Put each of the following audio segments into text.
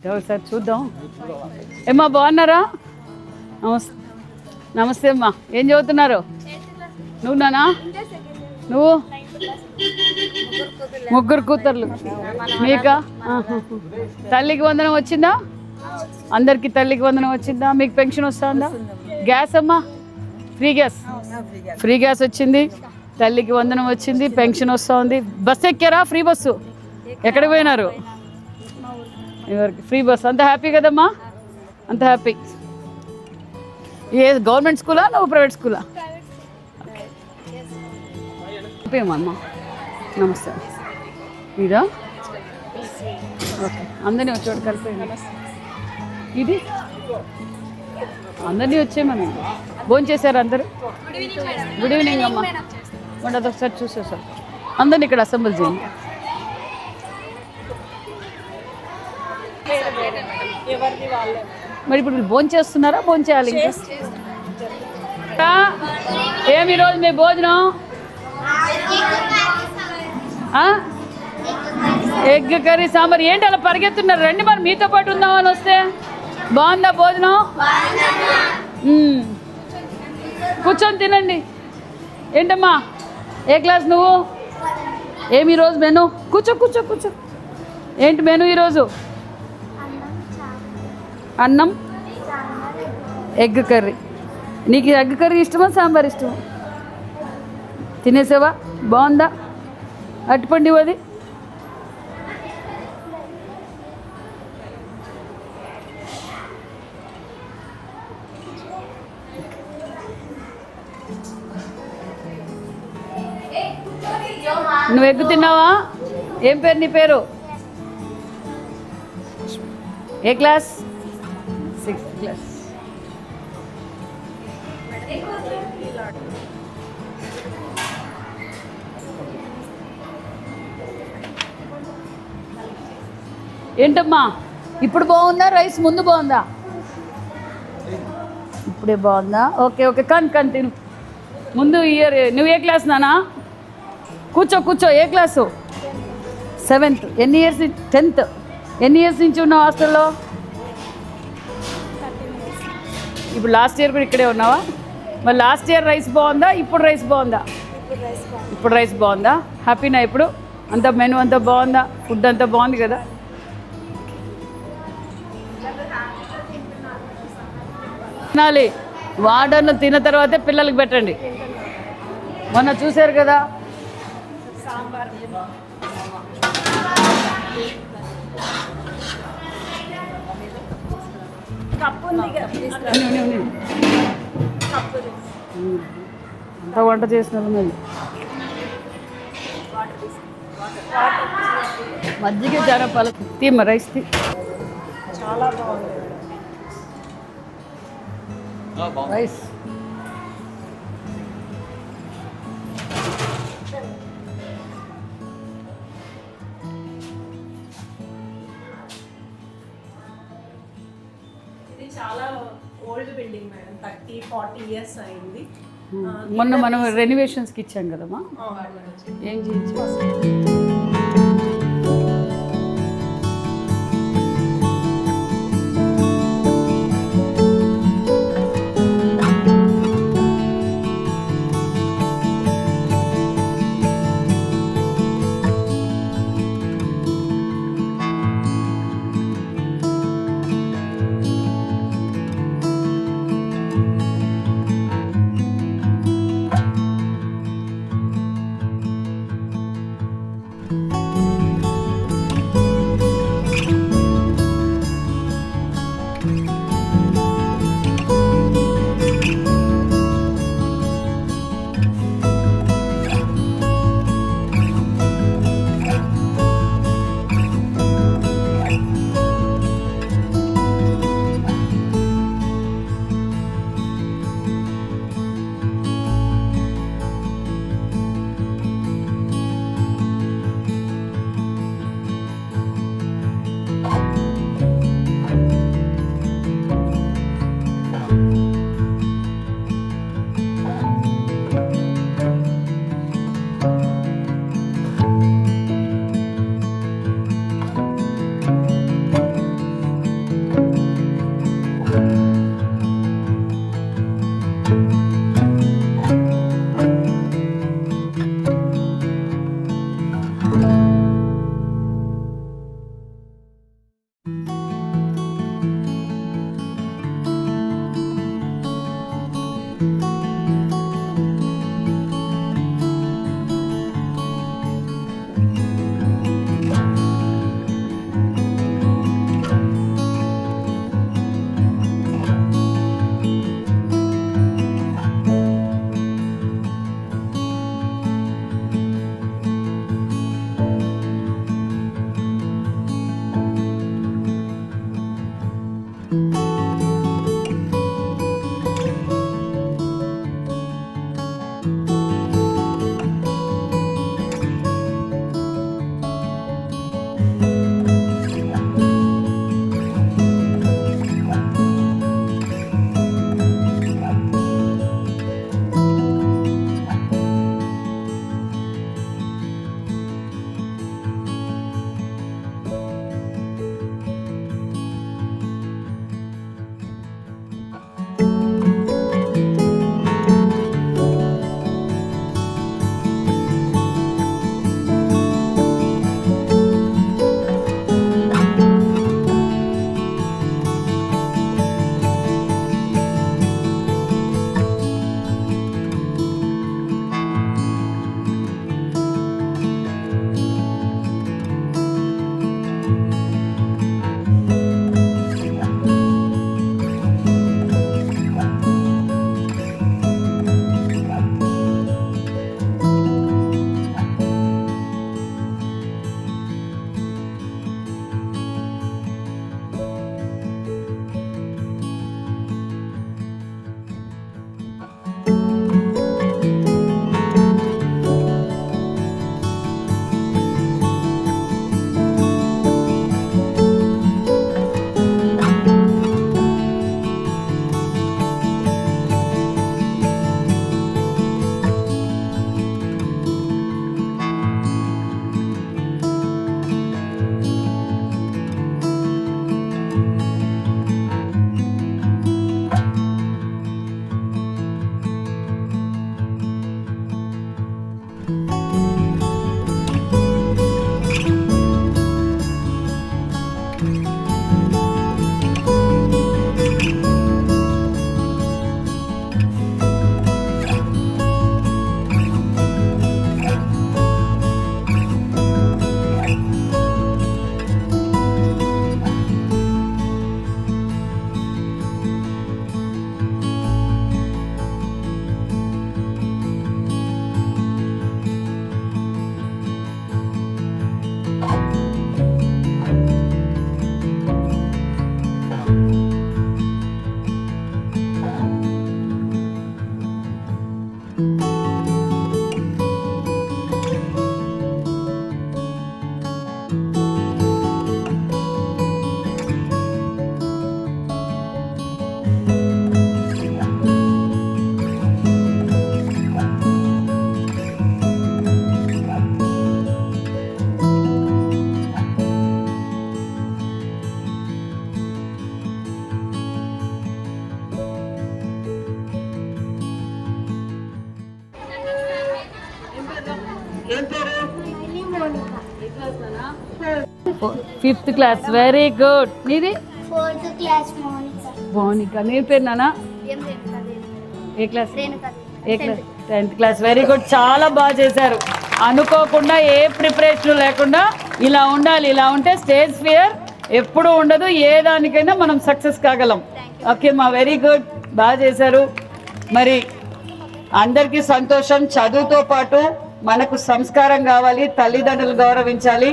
ఒకసారి చూద్దాం. ఏమ్మా బాగున్నారా? నమస్తే. నమస్తే అమ్మా. ఏం చదువుతున్నారు? నువ్వు నానా? నువ్వు? ముగ్గురు కూతుర్లు. మీకా? తల్లికి వందనం వచ్చిందా? అందరికి తల్లికి వందనం వచ్చిందా? మీకు పెన్షన్ వస్తుందా? గ్యాస్ అమ్మా? Free gas? ఫ్రీ గ్యాస్ వచ్చింది. తల్లికి వందనం వచ్చింది. పెన్షన్ వస్తుంది. బస్సు ఎక్కారా? Free bus? ఎక్కడికి పోయినారు? ఎవరికి ఫ్రీ బస్ అంత హ్యాపీ కదమ్మా? అంత హ్యాపీ ఏ గవర్నమెంట్ స్కూలా నువ్వు ప్రైవేట్ స్కూలా అమ్మ. నమస్తే. ఇదా? ఓకే అందరినీ వచ్చేవాడు కలిపి ఇది? అందరినీ వచ్చేయమని. భోజనం చేశారు అందరూ? గుడ్ ఈవినింగ్ అమ్మా. మరి అదొకసారి చూసేసారు. అందరినీ ఇక్కడ అసెంబ్ల్ చేయండి. మరి ఇప్పుడు భోజనం చేస్తున్నారా? భోజనం చేయాలి ఏమి ఈరోజు మీ భోజనం? Egg curry sambar. ఏంటి అలా పరిగెత్తున్నారు? రండి మరి మీతో పాటు ఉందామని వస్తే. బాగుందా భోజనం? కూర్చొని తినండి. ఏంటమ్మా? ఏ క్లాస్ నువ్వు? ఏమి ఈరోజు మెను? కూర్చో కూర్చో కూర్చో. ఏంటి మెను ఈరోజు? అన్నం ఎగ్ కర్రీ. నీకు ఎగ్ కర్రీ ఇష్టమా సాంబార్ ఇష్టమా? తినేసావా? బాగుందా? అట్టుపండి అది? నువ్వు ఎగ్గు తిన్నావా? ఏం పేరు నీ పేరు? ఏ క్లాస్? ఏంటమ్మా? ఇప్పుడు బాగుందా? రైస్ ముందు బాగుందా? ఇప్పుడే బాగుందా? Okay okay. కన్ కన్ తిను. ముందు ఇయర్ నువ్వు ఏ క్లాస్ నానా? కూర్చో కూర్చో. ఏ క్లాసు సెవెంత్ ఎన్ని ఇయర్స్ టెన్త్ ఎన్ని ఇయర్స్ నుంచి ఉన్నావు హాస్టల్లో? ఇప్పుడు లాస్ట్ ఇయర్ కూడా ఇక్కడే ఉన్నావా? మరి లాస్ట్ ఇయర్ రైస్ బాగుందా? ఇప్పుడు రైస్ బాగుందా? ఇప్పుడు రైస్ బాగుందా? హ్యాపీనా ఇప్పుడు? అంత మెను అంతా బాగుందా? ఫుడ్ అంతా బాగుంది కదా? తినాలి. వాడర్ను తిన్న తర్వాతే పిల్లలకి పెట్టండి. మొన్న చూశారు కదా? అంత వంట చేసినారు మేము మజ్జిగ చాలా పల తీ రైస్ తీ. రైస్. ఇది చాలా old building madam thirty forty years అయింది. మొన్న మనం రెనోవేషన్స్కి ఇచ్చాం కదమ్మా? ఏం చేయించాం ఫిఫ్త్ క్లాస్. వెరీ గుడ్ నీది? Fourth class Mounika. మౌనిక. నీ పేరు నానా ఏం క్లాస్? ఏ class tenth class. Very good చాలా బాగా చేశారు. అనుకోకుండా ఏ ప్రిపరేషన్ లేకుండా ఇలా ఉండాలి. ఇలా ఉంటే స్టేజ్ ఫియర్ ఎప్పుడు ఉండదు. ఏ దానికైనా మనం సక్సెస్ కాగలం. ఓకే మా వెరీ గుడ్ బాగా చేశారు. మరి అందరికీ సంతోషం. చదువుతో పాటు మనకు సంస్కారం కావాలి. తల్లిదండ్రులు గౌరవించాలి.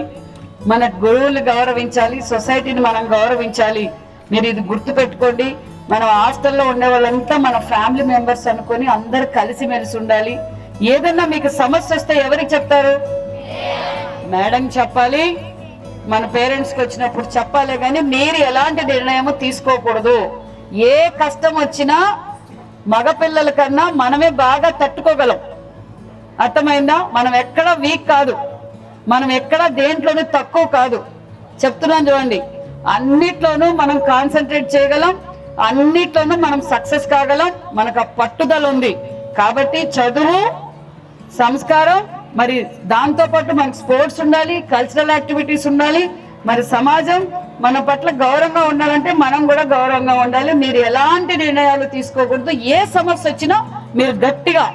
మన గురువులు గౌరవించాలి సొసైటీని మనం గౌరవించాలి. మీరు ఇది గుర్తుపెట్టుకోండి. మనం హాస్టల్లో ఉండే వాళ్ళంతా మన ఫ్యామిలీ మెంబర్స్ అనుకొని అందరు కలిసిమెలిసి ఉండాలి. ఏదన్నా మీకు సమస్య వస్తే ఎవరికి చెప్తారు? మేడం చెప్పాలి. మన పేరెంట్స్కి వచ్చినప్పుడు చెప్పాలి కానీ మీరు ఎలాంటి నిర్ణయం తీసుకోకూడదు. ఏ కష్టం వచ్చినా మగపిల్లల కన్నా మనమే బాగా తట్టుకోగలం. అర్థమైందా? మనం ఎక్కడ వీక్ కాదు. మనం ఎక్కడ దేంట్లోనూ తక్కువ కాదు. చెప్తున్నాను చూడండి. అన్నిట్లోనూ మనం కాన్సన్ట్రేట్ చేయగలం అన్నిట్లోనూ మనం సక్సెస్ కాగలం మనకు ఆ పట్టుదల ఉంది. కాబట్టి చదువు సంస్కారం మరి దాంతో పాటు మనకు స్పోర్ట్స్ ఉండాలి కల్చరల్ యాక్టివిటీస్ ఉండాలి మరి సమాజం మన పట్ల గౌరవంగా ఉండాలంటే మనం కూడా గౌరవంగా ఉండాలి. మీరు ఎలాంటి నిర్ణయాలు తీసుకోకూడదు. ఏ సమస్య వచ్చినా మీరు గట్టిగా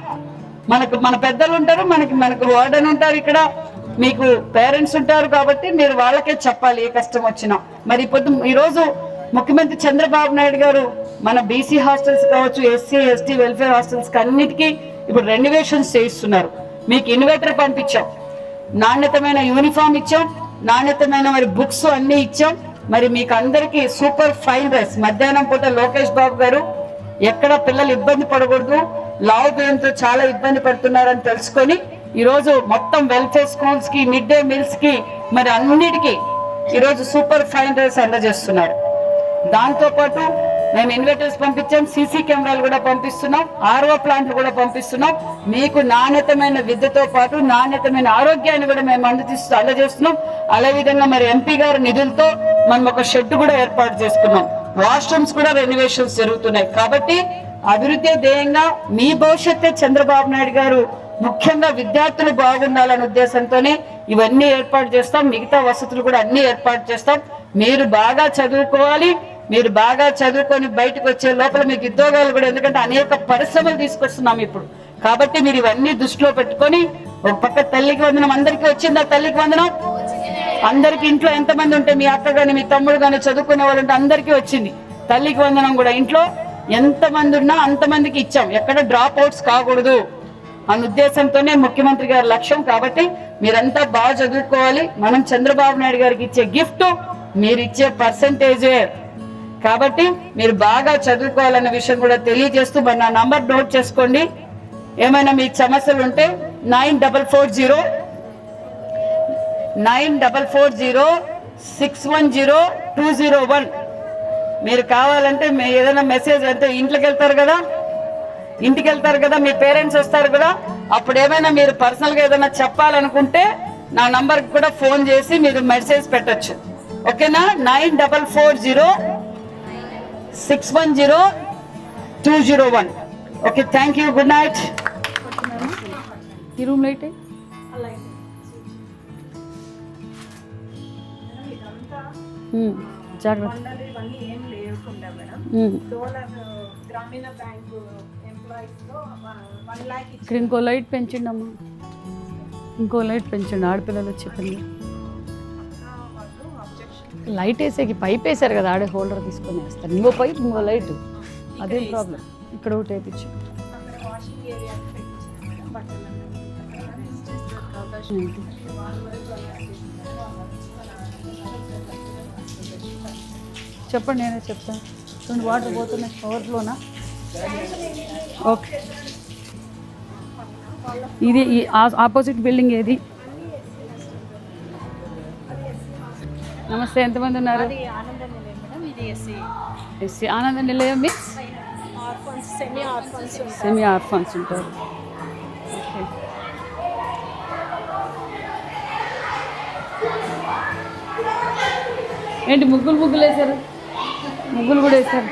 మనకు మన పెద్దలు ఉంటారు మనకి మనకు వార్డన్ ఉంటారు ఇక్కడ. మీకు పేరెంట్స్ ఉంటారు కాబట్టి మీరు వాళ్ళకే చెప్పాలి ఏ కష్టం వచ్చినా. మరి పొద్దు ఈరోజు ముఖ్యమంత్రి చంద్రబాబు నాయుడు గారు మన బీసీ హాస్టల్స్ కావచ్చు ఎస్సీ ఎస్టీ వెల్ఫేర్ హాస్టల్స్ అన్నిటికీ ఇప్పుడు రెన్యువేషన్స్ చేయిస్తున్నారు. మీకు ఇన్వర్టర్ పంపించాం. నాణ్యతమైన యూనిఫామ్ ఇచ్చాం. నాణ్యతమైన మరి బుక్స్ అన్ని ఇచ్చాం. మరి మీకు అందరికీ సూపర్ ఫైన్ రైస్ మధ్యాహ్నం పూట లోకేష్ బాబు గారు ఎక్కడ పిల్లలు ఇబ్బంది పడకూడదు. లావు బియ్యంతో చాలా ఇబ్బంది పడుతున్నారని తెలుసుకొని ఈరోజు మొత్తం వెల్ఫేర్ స్కూల్స్కి మిడ్ డే మీల్స్కి మరి అన్నిటికీ ఈరోజు సూపర్ ఫైన్ రైస్ అందజేస్తున్నారు. దాంతో పాటు మేము ఇన్వర్టర్స్ పంపించాం సీసీ కెమెరాలు కూడా పంపిస్తున్నాం ఆర్ఓ ప్లాంట్లు కూడా పంపిస్తున్నాం. మీకు నాణ్యతమైన విద్యతో పాటు నాణ్యతమైన ఆరోగ్యాన్ని కూడా మేము అందజేస్తూ అందజేస్తున్నాం. అదే విధంగా మరి ఎంపీ గారి నిధులతో మనం ఒక షెడ్ కూడా ఏర్పాటు చేసుకున్నాం. వాష్రూమ్స్ కూడా రెనోవేషన్స్ జరుగుతున్నాయి. కాబట్టి అభివృద్ధి ధ్యేయంగా మీ భవిష్యత్తే చంద్రబాబు నాయుడు గారు ముఖ్యంగా విద్యార్థులు బాగుండాలనే ఉద్దేశంతోనే ఇవన్నీ ఏర్పాటు చేస్తాం. మిగతా వసతులు కూడా అన్ని ఏర్పాటు చేస్తాం. మీరు బాగా చదువుకోవాలి. మీరు బాగా చదువుకొని బయటకు వచ్చే లోపల మీకు ఉద్యోగాలు కూడా ఎందుకంటే అనేక పరిశ్రమలు తీసుకొస్తున్నాం ఇప్పుడు. కాబట్టి మీరు ఇవన్నీ దృష్టిలో పెట్టుకొని ఒక పక్క తల్లికి వందనం అందరికీ వచ్చిందా తల్లికి వందనం? అందరికి ఇంట్లో ఎంతమంది ఉంటే మీ అక్క కానీ మీ తమ్ముడు కానీ చదువుకునే వాళ్ళు ఉంటే అందరికీ వచ్చింది. తల్లికి వందనం కూడా ఇంట్లో ఎంతమంది ఉన్నా అంతమందికి ఇచ్చాం. ఎక్కడ డ్రాప్ అవుట్స్ కాకూడదు. అన్న ఉద్దేశంతోనే ముఖ్యమంత్రి గారి లక్ష్యం కాబట్టి మీరంతా బాగా చదువుకోవాలి. మనం చంద్రబాబు నాయుడు గారికి ఇచ్చే గిఫ్ట్ మీరు ఇచ్చే పర్సంటేజే కాబట్టి మీరు బాగా చదువుకోవాలన్న విషయం కూడా తెలియజేస్తూ మరి నా నంబర్ నోట్ చేసుకోండి. ఏమైనా మీకు సమస్యలు ఉంటే nine double four zero nine double four zero six one zero two zero one మీరు కావాలంటే మీ ఏదైనా మెసేజ్ అంటే ఇంట్లోకి వెళ్తారు కదా? ఇంటికి వెళ్తారు కదా మీ పేరెంట్స్ వస్తారు కదా అప్పుడు ఏమైనా మీరు పర్సనల్గా ఏదైనా చెప్పాలనుకుంటే నా నంబర్ కూడా ఫోన్ చేసి మీరు మెసేజ్ పెట్టొచ్చు. ఓకేనా? Nine double four zero six one zero two zero one. Okay thank you good night. ఈ రూమ్ లైట్ జాగ్రత్త. గ్రామీణ బ్యాంకు ఇక్కడ ఇంకో లైట్ పెంచండి అమ్మా ఇంకో లైట్ పెంచండి ఆడపిల్లలు అబ్జెక్షన్ లైట్ వేసేకి పైప్ వేసారు కదా ఆడే హోల్డర్ తీసుకొని వేస్తారు. ఇంకో పైప్ ఇంకో లైట్. అదే ప్రాబ్లం. ఇక్కడ ఒకటి వేయించు. చెప్పండి నేనే చెప్తాను. రెండు వాటర్ పోతున్నాయి ఓవర్ఫ్లోనా ఓకే. ఇది ఆపోజిట్ బిల్డింగ్ ఏది? నమస్తే ఎంతమంది ఉన్నారు? SC SC Ananda Nilayam orphans semi orphans semi orphans ఉంటారు. ఓకే. ఏంటి ముగ్గులు ముగ్గులు వేశారు ముగ్గులు కూడా వేశారు?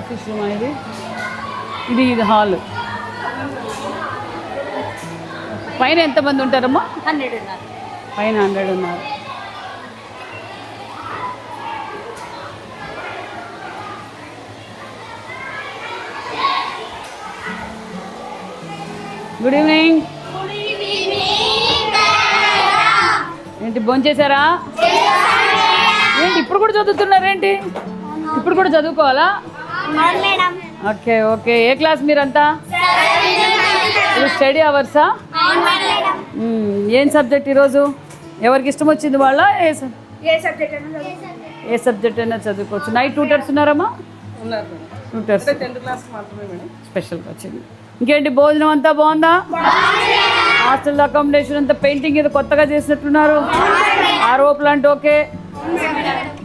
ఆఫీస్ రూమ్ ఇది ఇది ఇది హాల్. పైన ఎంతమంది ఉంటారమ్మా? హండ్రెడ్ ఉన్నారు పైన హండ్రెడ్ ఉన్నారు గుడ్ ఈవినింగ్. ఏంటి భోంచేశారా? ఏంటి ఇప్పుడు కూడా చదువుతున్నారేంటి? ఇప్పుడు కూడా చదువుకోవాలా? Okay okay. ఏ క్లాస్ మీరంతా? స్టడీ అవర్సా. ఏం సబ్జెక్ట్ ఈరోజు? ఎవరికి ఇష్టం వచ్చింది వాళ్ళ? ఏ ఏ సబ్జెక్ట్ అయినా ఏ సబ్జెక్ట్ అయినా చదువుకోవచ్చు. నైట్ ట్యూటర్స్ ఉన్నారమ్మా? ట్యూటర్స్ టెన్త్ క్లాస్ మాత్రమే మేడం. స్పెషల్గా వచ్చింది. ఇంకేంటి భోజనం అంతా బాగుందా? హాస్టల్ అకామిడేషన్ అంతా పెయింటింగ్ ఏదో కొత్తగా చేసినట్టున్నారు. RO plant okay.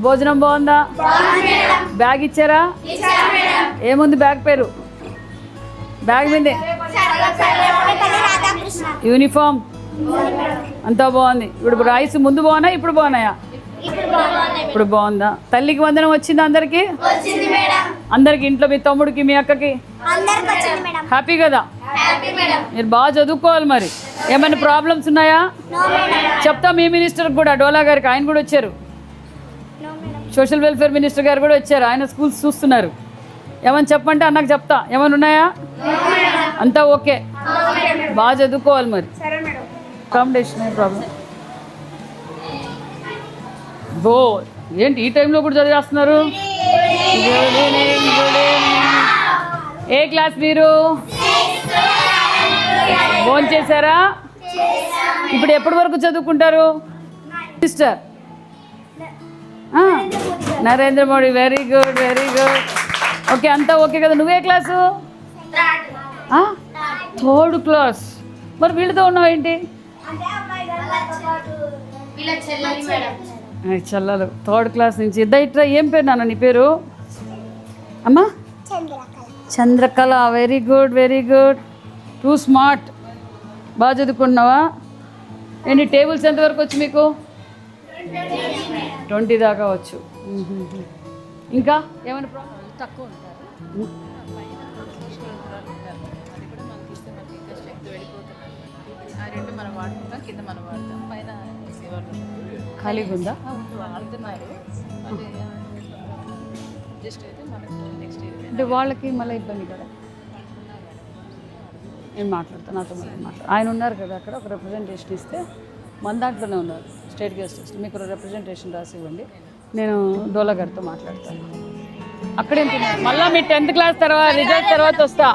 భోజనం బాగుందా? బ్యాగ్ ఇచ్చారా. ఏముంది బ్యాగ్ పేరు? బ్యాగ్ మీదే. యూనిఫామ్. అంతా బాగుంది. ఇప్పుడు రైస్ ముందు బాగున్నాయి ఇప్పుడు బాగున్నాయా? ఇప్పుడు బాగుంది? తల్లికి వందనం వచ్చిందా అందరికి? అందరికి ఇంట్లో మీ తమ్ముడికి మీ అక్కకి? హ్యాపీ కదా? మీరు బాగా చదువుకోవాలి మరి. ఏమైనా ప్రాబ్లమ్స్ ఉన్నాయా? చెప్తా మీ మినిస్టర్ కూడా డోలా గారికి. ఆయన కూడా వచ్చారు. సోషల్ వెల్ఫేర్ మినిస్టర్ గారు కూడా వచ్చారు. ఆయన స్కూల్స్ చూస్తున్నారు. ఏమని చెప్పంటే అన్నకు చెప్తా. ఏమైనా ఉన్నాయా? అంతా ఓకే. బాగా చదువుకోవాలి మరి. అకామిడేషన్ ఏ ప్రాబ్లం బో ఏంటి ఈ టైంలో కూడా చదివేస్తున్నారు. ఏ క్లాస్ మీరు? భోజనం చేశారా? ఇప్పుడు ఎప్పటి వరకు చదువుకుంటారు? Sister Narendra Modi very good very good okay అంతా ఓకే కదా. నువ్వే క్లాసు? Third class. మరి వీళ్ళతో ఉన్నావు ఏంటి? చెల్లెలి. థర్డ్ క్లాస్ నుంచి. ఇద్దా ఇట్రా ఏం పేరు నాన్న నీ పేరు? అమ్మా? Chandrakala. Very good very good too smart బాగా చదువుకుంటున్నావా? ఎన్ని టేబుల్స్ ఎంతవరకు వచ్చు మీకు? ట్వంటీ. దాకా వచ్చు. ఇంకా ఏమైనా ప్రాబ్లం తక్కువ ఉంటారు. రెండు మనం వాడుకుంటాం కింద మనం వాడతాం. పైన ఖాళీగా ఉందా? వాడుతున్నారు. జస్ట్ అయితే మనకు నెక్స్ట్ అంటే వాళ్ళకి మళ్ళీ ఇబ్బంది కదా. నేను మాట్లాడతాను నాతో మళ్ళీ మాట్లాడు. ఆయన ఉన్నారు కదా అక్కడ ఒక రిప్రజెంటేషన్ ఇస్తే మన దాంట్లోనే ఉన్నారు. స్టేట్ గెస్ట్ మీకు రిప్రజెంటేషన్ రాసి ఇవ్వండి నేను డోలా గారితో మాట్లాడతాను. అక్కడే మళ్ళీ మీ టెన్త్ క్లాస్ తర్వాత రిజల్ట్ తర్వాత వస్తా.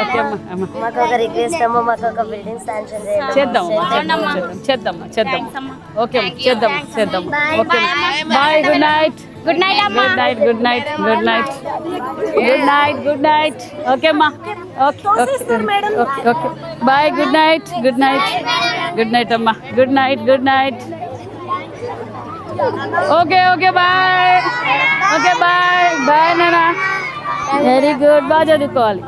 ఓకే అమ్మా అమ్మా. మాకు ఒక రిక్వెస్ట్ అమ్మ మాకు ఒక బిల్డింగ్ శాంక్షన్ చేయండి. చేద్దాం చేద్దాం. చేద్దాం ఓకే చేద్దాం చేద్దాం. Okay bye good night good night good night good night good night good night good night okay అమ్మా. Okay okay okay bye good night good night good night అమ్మా. Good night good night okay okay bye. Okay bye. Bye నానా. Very good బాగా చదువుకోవాలి.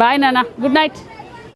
Bye నాన్న good night